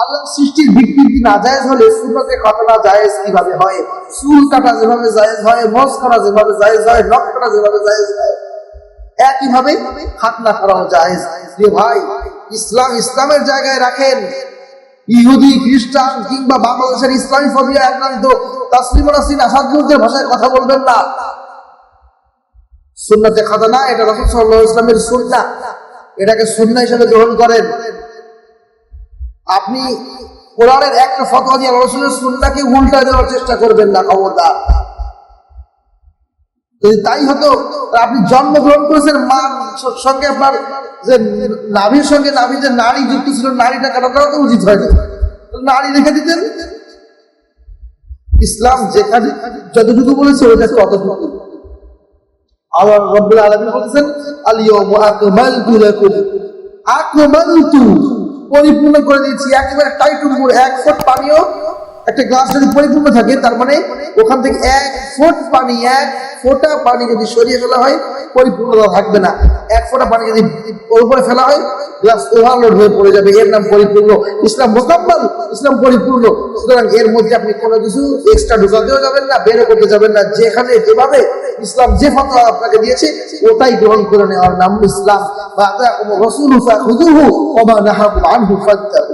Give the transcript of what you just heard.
আল্লাহ সৃষ্টির বিকৃতি না জায়েজ হলে সুন্নতে ঘটনা জায়েজ কীভাবে হয়? চুল কাটা যেভাবে জায়েজ হয় মস করা যেভাবে জায়েজ হয়, নখ কাটা যেভাবে জায়েজ হয়, একইভাবে খাতনা করাও জায়েজ। যে ভাই, ইসলাম ইসলামের জায়গায় রাখেন। ইহুদি, খ্রিস্টান কিংবা বাংলাদেশের ইসলামী ফবিয়া আক্রান্ত তাসলিম নাসিন আসাদুদ্দের ভাষায় কথা বলবেন না। সুন্নাতে খাতানা এটা রসুল সাল্লাহ ইসলামের সুন্না এটাকে সুন্না হিসেবে গ্রহণ করেন। আপনি কোরআনের একটা ফতোয়া দিয়ে রসুলের সুন্নাকে উল্টা দেওয়ার চেষ্টা করবেন না, খবরদার। যদি তাই হতো আপনি জন্মগ্রহণ করেছেন মা সঙ্গে আপনার যে নাভির সঙ্গে নাভি যে নারী যুক্ত ছিল নারীটা কাটাটাও তো উচিত হয়নি। নারী রেখে দিতেন। ইসলাম যেখানে যতটুকু বলেছে ওইটা ততটুকু। আল্লাহ রব্বুল আলামিন বলেছেন আলিয়াউমা আকমালতু লাকুম। আকমালতু। পরিপূর্ণ করে দিয়েছি একেবারে টাইট উপর এক ফুট পানিও। একটা গ্লাস যদি পরিপূর্ণ থাকে, তার মানে ওখান থেকে এক ফুট পানি, এক ফোটা পানি যদি সরিয়ে ফেলা হয়, পরিপূর্ণতা থাকবে না। এক ফোঁটা পানি যদি ওর উপরে ফেলা হয় গ্লাস ওভারলোড হয়ে পড়ে যাবে। এর নাম পরিপূর্ণ। ইসলাম মোকাম্মল, ইসলাম পরিপূর্ণ। সুতরাং এর মধ্যে আপনি কোনো কিছু এক্সট্রা ঢুকাতেও যাবেন না বেরো করতে যাবেন না। যেখানে, যেভাবে ইসলাম যে ফতোয়া আপনাকে দিয়েছে, ওটাই গ্রহণ করে নেওয়ার নাম ইসলাম। বা রসুল ওমা নাহাবু আনহু ফান্তাহু